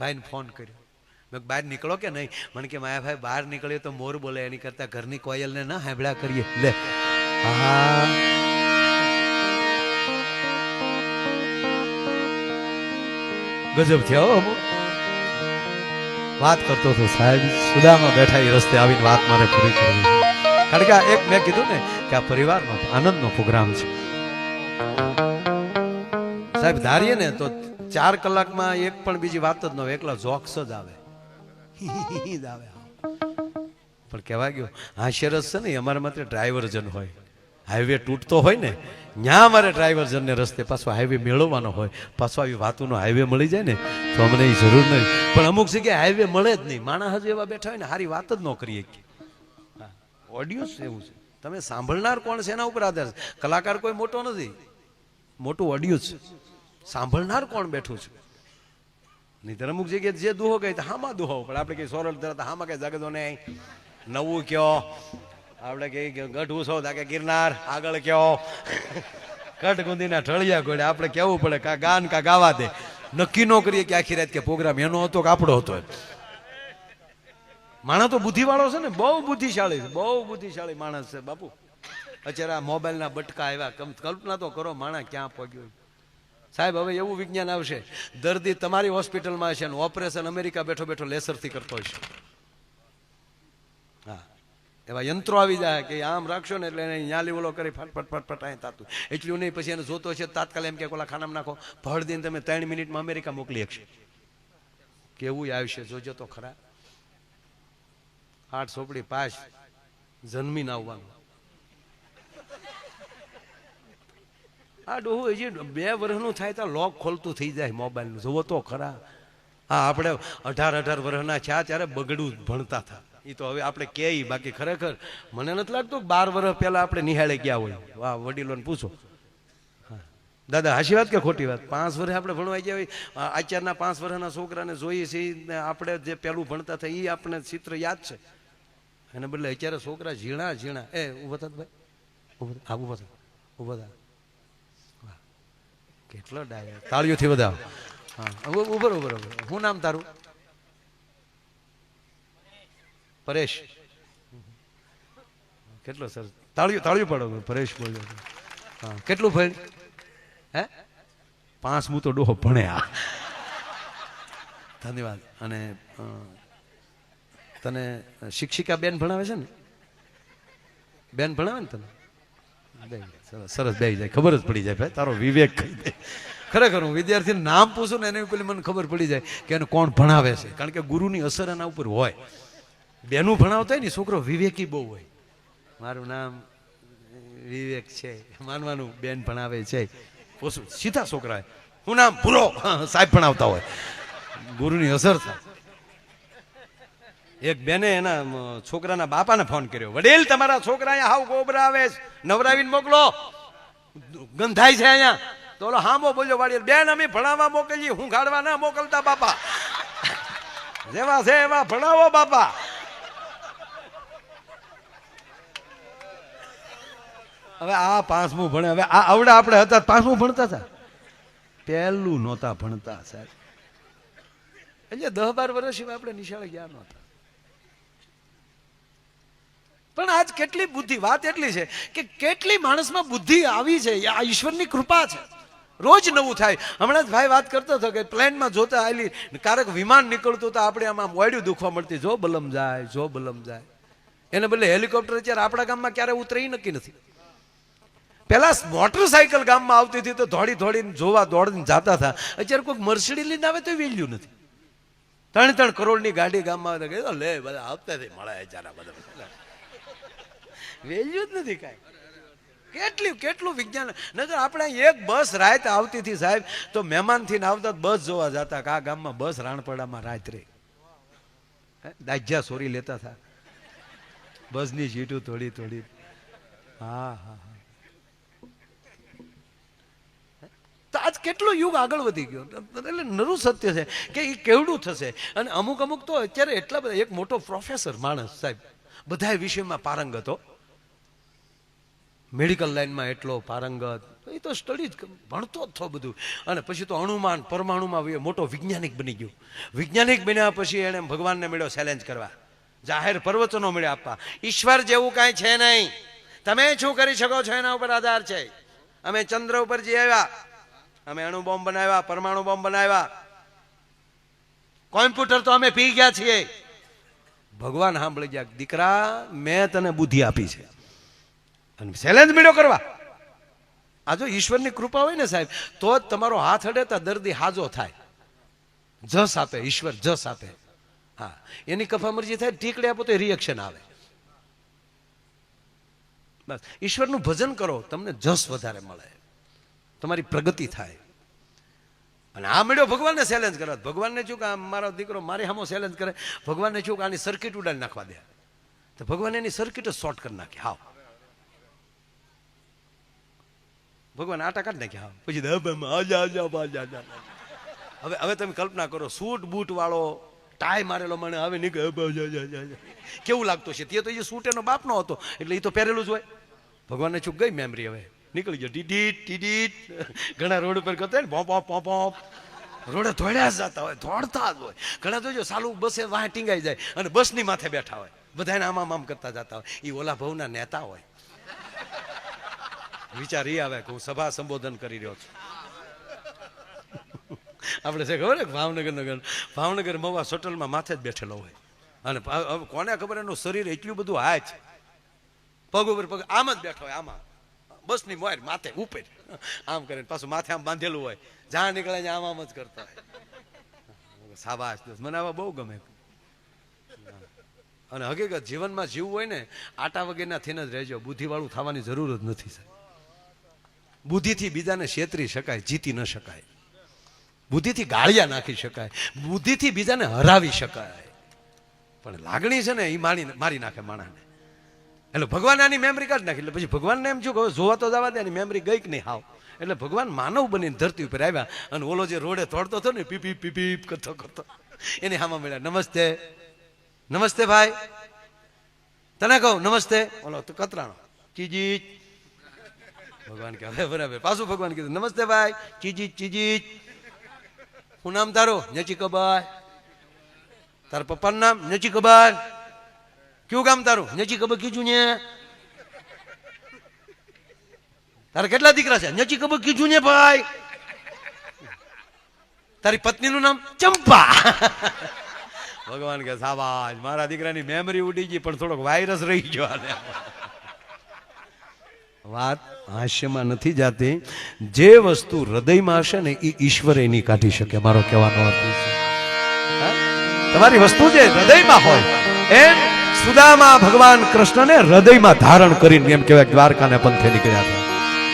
ભાઈને ફોન કર્યો. મેં બહાર નીકળો કે નહીં? મને કે, માયા ભાઈ, બહાર નીકળ્યો તો મોર બોલે, એની કરતા ઘરની કોયલને ના હાંભળ્યા કરીએ. લે. હા ગજબ થયો વાત કરતો હતો સાહેબ સુદામાં બેઠા એ રસ્તે આવીને વાત મારે પૂરી કરી કારણ કે એક મેં કીધું ને કે આ પરિવારનો આનંદનો પ્રોગ્રામ છે. સાહેબ, ધારીએ ને તો ચાર કલાકમાં એક પણ બીજી વાત જ ન હોય. એકલા જોક્સ જ આવે. જ આવે પણ કહેવાય ગયો હાસ્યરસ છે ને અમારા માટે ડ્રાઈવરજન હોય. હાઈવે તૂટતો હોય ને ત્યાં અમારે ડ્રાઈવરજનને રસ્તે પાછો હાઈવે મેળવવાનો હોય. પાછો આવી વાતોનો હાઈવે મળી જાય ને તો અમને એ જરૂર નહીં. પણ અમુક જગ્યાએ હાઈવે મળે જ નહીં. માણસ હજુ એવા બેઠા હોય ને સારી વાત જ ન કરીએ ઓડિયન્સ એવું છે. તમે સાંભળનાર કોણ છે એના ઉપર આધાર છે? કલાકાર કોઈ મોટો નથી. મોટું ઓડિયન્સ છે સાંભળનાર કોણ બેઠું છે? નહીં અમુક જગ્યાએ જે દુહો ગઈ તો હામાં દુહો. પણ આપણે કઈ સોરલ ધરા હામાં કઈ જગતો ને નવું કયો આપણે કઈ ગઢવું છો કે ગિરનાર, આગળ કયો કટ ગુંદીના ઠળિયા ગોળે. આપણે કેવું પડે કા ગાન કા ગાવા દે. નક્કી ન કરીએ કે આખી રાત કે પ્રોગ્રામ એનો હતો કે આપણો હતો. માણસ તો બુદ્ધિવાળો છે ને. બહુ બુદ્ધિશાળી બહુ બુદ્ધિશાળી માણસ છે બાપુ. અત્યારે આ મોબાઈલના બટકા આવ્યા. કલ્પના તો કરો, માણસ ક્યાં પગ્યો. સાહેબ, હવે એવું વિજ્ઞાન આવશે. દર્દી તમારી હોસ્પિટલમાં છે ને ઓપરેશન અમેરિકા બેઠો બેઠો લેસરથી કરતો હશે. હા. એવા યંત્રો આવી જાય કે આમ રાખશો ને એટલે એને ન્યાલી ઓલો કરી ફટફટ ફટ ફટ ફટ, અહીં થતું એટલું નહીં, પછી એને જોતો છે તાત્કાલિક એમ કે ઓલા ખાનામાં નાખો. ભળ દઈને તમે ત્રણ મિનિટમાં અમેરિકા મોકલી શકશો કેવું આવશે, જોજો તો ખરા. આઠ સોપડી પાસ જન્મીને આવવાનું. આ ડોહું હજી બે વર્ષનું થાય તો લોક ખોલતું થઈ જાય મોબાઈલનું. જોવો તો ખરા. હા, આપણે અઢાર અઢાર વર્ષના થયા ત્યારે બગડું ભણતા હતા. એ તો હવે આપણે કહે બાકી ખરેખર. મને નથી લાગતું બાર વર્ષ પહેલાં આપણે નિહાળે ગયા હોય. વાહ, વડીલોને પૂછો. દાદા, હાશી વાત કે ખોટી વાત? પાંચ વર્ષે આપણે ભણવા ગયા હોય. આચારના પાંચ વર્ષના છોકરાને જોઈએ છીએ આપણે જે પહેલું ભણતા હતા એ આપણે ચિત્ર યાદ છે. એને બદલે અત્યારે છોકરા ઝીણા ઝીણા. એ ઊભા ભાઈ. ઊભા. હા ઊભા થાય. કેટલો ડાયરેક્ટ તાળીઓથી બધા હા ઉભર ઉભર ઉભર શું નામ તારું? પરેશ. કેટલો સર તાળીઓ તાળીઓ પાડો પરેશ બોલ્યો હા, કેટલું ભણ? હે? પાંચ મું તો ડોહો ભણ્યા. ધન્યવાદ. અને તને શિક્ષિકા બેન ભણાવે છે ને? બેન ભણાવે ને તને? સરસ સરસ બે જાય, ખબર જ પડી જાય ભાઈ, તારો વિવેક કહી દે. ખરેખર હું વિદ્યાર્થીનું નામ પૂછું ને એને પેલી મને ખબર પડી જાય કે એને કોણ ભણાવે છે, કારણ કે ગુરુની અસર એના ઉપર હોય. બેનું ભણાવતા હોય ને છોકરો વિવેકી બહુ હોય. મારું નામ વિવેક છે, માનવાનું બેન ભણાવે છે. પૂછું સીધા છોકરા હું નામ પૂરો સાહેબ ભણાવતા હોય. ગુરુની અસર થાય. એક બેને એના છોકરાના બાપાને ફોન કર્યો. વડીલ, તમારા છોકરા અહીંયા હાવ ગોબરા આવે નવરાવીને મોકલો. ગંધાય છે અહીંયા. તો ઓલો હામો બોલ્યો વાડી બેન, અમે ભણાવવા મોકલીએ. હું ગાડવા ના મોકલતા બાપા. જેવા છે એવા ભણાવો બાપા. હવે આ પાંચમું ભણે, હવે આ આવડા આપણે હતા, પાંચમું ભણતા હતા? પહેલું નહોતા ભણતા, સાહેબ. એટલે દસ બાર વર્ષ સિવાય આપણે નિશાળે ગયા નહોતા. પણ આજ કેટલી બુદ્ધિ, વાત એટલી છે કે કેટલી માણસમાં બુદ્ધિ આવી છે આ ઈશ્વરની કૃપા છે. રોજ નવું થાય. હમણાં જ ભાઈ વાત કરતો હતો કે પ્લેનમાં જોતા આવેલી કારક વિમાન નીકળતું તો આપણે આમાં વાડ્યું દુખવા મળતી, જો બલમ જાય, જો બલમ જાય. એને બદલે હેલિકોપ્ટર અત્યારે આપણા ગામમાં ક્યારે ઉતરે નક્કી નથી. પહેલા મોટરસાયકલ ગામમાં આવતી હતી તો દોડી દોડીને જોવા દોડીને જતા હતા. અત્યારે કોઈ મર્સિડી લઈને આવે તો વેલ્યુ નથી. ત્રણ ત્રણ કરોડની ગાડી ગામમાં આવે તો લે, બધા આવતા મળે જરા બધા. વેલ્યુ જ નથી કાંઈ. કેટલી કેટલું વિજ્ઞાન નજર આપણે એક બસ રાત આવતી હતી સાહેબ, તો મહેમાનથી આવતા બસ જોવા જતા આ ગામમાં બસ રાણપડામાં રાત્રે દાજ્યા સોરી લેતા હતા બસની સીટું થોડી થોડી. હા હા તો આજ કેટલો યુગ આગળ વધી ગયો? એટલે નરું સત્ય છે કે એ કેવડું થશે? અને અમુક અમુક તો અત્યારે એટલા બધા એક મોટો પ્રોફેસર માણસ સાહેબ. બધા વિષયમાં પારંગત હો મેડિકલ લાઈનમાં એટલો પારંગત એ તો સ્ટડી જ ભણતો જ થો બધું. અને પછી તો અણુમાન, પરમાણુમાં મોટો વૈજ્ઞાનિક બની ગયો. વૈજ્ઞાનિક બન્યા પછી એણે ભગવાનને મળ્યો ચેલેન્જ કરવા. જાહેર પ્રવચનો મળ્યા આપવા. ઈશ્વર જેવું કાંઈ છે નહીં. તમે શું કરી શકો છો? એના ઉપર આધાર છે. અમે ચંદ્ર ઉપર જઈ આવ્યા, અમે અણુ બોમ્બ બનાવ્યા, પરમાણુ બોમ્બ બનાવ્યા. કોમ્પ્યુટર તો અમે પી ગયા છીએ. ભગવાન સાંભળી ગયા, દીકરા, મેં તને બુદ્ધિ આપી છે. અને ચેલેન્જ મેળો કરવા. આ જો ઈશ્વરની કૃપા હોય ને સાહેબ, તો જ તમારો હાથ અડેતા દર્દી હાજો થાય. જસ આપે, ઈશ્વર જસ આપે. હા, એની કફામરજી થાય ટીકડે આપો તો રિએક્શન આવે. બસ, ઈશ્વરનું ભજન કરો, તમને જસ વધારે મળે. તમારી પ્રગતિ થાય. અને આ મળ્યો ભગવાનને ચેલેન્જ કરે ભગવાનને શું કે, આ મારો દીકરો મારી સામો ચેલેન્જ કરે? ભગવાનને શું કે, આની સર્કિટ ઉડાડી નાખવા દે. તો ભગવાન એની સર્કિટ શોર્ટ કરી નાખી. હાવ. ભગવાન આટા કાઢી નાખ્યા હાવ. પછી હવે હવે તમે કલ્પના કરો, સૂટ બૂટ વાળો ટાઈ મારેલો મને હવે નીકળે. કેવું લાગતું છે તે તો એ સૂટ એનો બાપનો હતો. એટલે એ તો પહેરેલું જ હોય. ભગવાનને ચૂક ગઈ મેમરી હવે. નીકળી ગયો. ટીડીટ ટીડીટ ઘણા રોડ ઉપર કરતા હોય ને પોપ પોપ પોપ રોડે ધોડ્યા જતા હોય ધોડતા જ હોય. ઘણા જોજો સાલું બસે વાહ ટીંગાઈ જાય અને બસની માથે બેઠા હોય. બધાને આમ આમ કરતા જતા હોય. એ ઓલા ભવના નેતા હોય. વિચાર એ આવે કે હું સભા સંબોધન કરી રહ્યો છું. આપણે છે ખબર છે ભાવનગર નગર, ભાવનગર મવા શટલમાં માથે જ બેઠેલો હોય. અને કોને ખબર એનું શરીર એટલું બધું હાચ પગ ઉપર પગ, આમ જ બેઠો હોય, આમાં. બસની મોર માથે ઉપર. આમ કરીને પાછું માથે આમ બાંધેલું હોય. જ્યાં નીકળે આમ આમ જ કરતા હોય. સાબાશ દોસ્ત મને આવા બહુ ગમે. અને હકીકત જીવનમાં જીવવું હોય ને, આટા વગેરેના થઈને જ રહેજો. બુદ્ધિવાળું થવાની જરૂર જ નથી, સાહેબ. બુદ્ધિથી બીજાને છેતરી શકાય, જીતી ન શકાય. બુદ્ધિથી ગાળિયા નાખી શકાય. બુદ્ધિથી બીજાને હરાવી શકાય. પણ લાગણી છે ને એ મારી મારી નાખે માણસને એટલે ભગવાન આની મેમરી કાઢ નાખી. એટલે પછી ભગવાનને એમ શું કહે જોવા તો જવા દે એની મેમરી ગઈ કે નહીં? હાવ. એટલે ભગવાન માનવ બનીને ધરતી ઉપર આવ્યા અને ઓલો જે રોડે તોડતો હતો ને, પીપી પીપી કરતો કરતો. એને હામાં મળ્યા, નમસ્તે. નમસ્તે ભાઈ. તને કહું, નમસ્તે. ઓલો તો કતરાણો. ચીજી ભગવાન કે, હવે બરાબર. પાછું ભગવાન કીધું, નમસ્તે ભાઈ. ચીજી ચીજી હું નામ તારું? નચી કબાર. તારા પપ્પાનું નામ? નચી કબાર. કયું કામ તારું? નચી કબર કીધું ને. તારા કેટલા દીકરા છે? નચી કબર કીધું ને ભાઈ. તારી પત્નીનું નામ ચંપા. ભગવાન કે સાબાજ, મારા દીકરાની મેમરી ઉડી ગઈ, પણ થોડોક વાયરસ રહી ગયો વાત હાસ્યમાં નથી જાતી. જે વસ્તુ હૃદયમાં હશે ને એ ઈશ્વર એની કાઢી શકે, મારો કહેવાનો અર્થ તમારી વસ્તુ જે હૃદયમાં હોય, એમ સુદામા ભગવાન કૃષ્ણને હૃદયમાં ધારણ કરીને એમ કહેવાય દ્વારકાને પંથે નીકળ્યા હતા